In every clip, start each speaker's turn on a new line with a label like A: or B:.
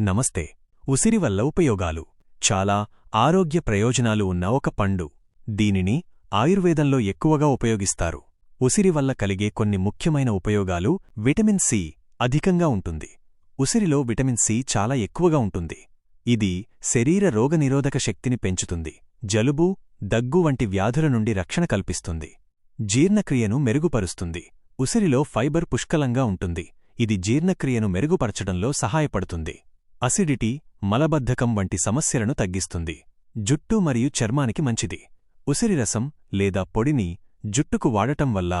A: నమస్తే. ఉసిరి వల్ల ఉపయోగాలు. చాలా ఆరోగ్య ప్రయోజనాలు ఉన్న ఒక పండు. దీనిని ఆయుర్వేదంలో ఎక్కువగా ఉపయోగిస్తారు. ఉసిరి వల్ల కలిగే కొన్ని ముఖ్యమైన ఉపయోగాలు విటమిన్ సి అధికంగా ఉంటుంది. ఉసిరిలో విటమిన్ సి చాలా ఎక్కువగా ఉంటుంది. ఇది శరీర రోగనిరోధక శక్తిని పెంచుతుంది. జలుబు దగ్గు వంటి వ్యాధుల నుండి రక్షణ కల్పిస్తుంది. జీర్ణక్రియను మెరుగుపరుస్తుంది. ఉసిరిలో ఫైబర్ పుష్కలంగా ఉంటుంది. ఇది జీర్ణక్రియను మెరుగుపరచడంలో సహాయపడుతుంది. అసిడిటీ మలబద్ధకం వంటి సమస్యలను తగ్గిస్తుంది. జుట్టు మరియు చర్మానికి మంచిది. ఉసిరిరసం లేదా పొడిని జుట్టుకు వాడటం వల్ల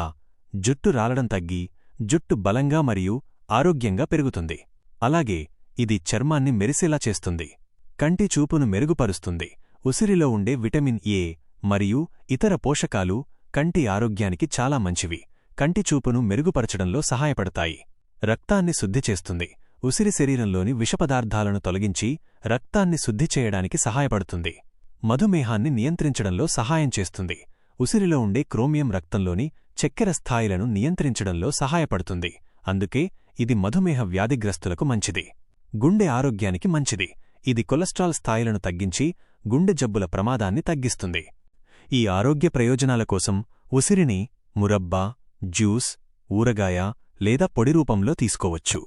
A: జుట్టు రాలడం తగ్గి జుట్టు బలంగా మరియు ఆరోగ్యంగా పెరుగుతుంది. అలాగే ఇది చర్మాన్ని మెరిసేలా చేస్తుంది. కంటి చూపును మెరుగుపరుస్తుంది. ఉసిరిలో ఉండే విటమిన్ ఏ మరియు ఇతర పోషకాలు కంటి ఆరోగ్యానికి చాలా మంచివి. కంటి చూపును మెరుగుపరచడంలో సహాయపడతాయి. రక్తాన్ని శుద్ధి చేస్తుంది. ఉసిరి శరీరంలోని విషపదార్థాలను తొలగించి రక్తాన్ని శుద్ధి చేయడానికి సహాయపడుతుంది. మధుమేహాన్ని నియంత్రించడంలో సహాయం చేస్తుంది. ఉసిరిలో ఉండే క్రోమియం రక్తంలోని చక్కెర స్థాయిలను నియంత్రించడంలో సహాయపడుతుంది. అందుకే ఇది మధుమేహ వ్యాధిగ్రస్తులకు మంచిది. గుండె ఆరోగ్యానికి మంచిది. ఇది కొలెస్ట్రాల్ స్థాయిలను తగ్గించి గుండె జబ్బుల ప్రమాదాన్ని తగ్గిస్తుంది. ఈ ఆరోగ్య ప్రయోజనాల కోసం ఉసిరిని మురబ్బా జ్యూస్ ఊరగాయ లేదా పొడి రూపంలో తీసుకోవచ్చు.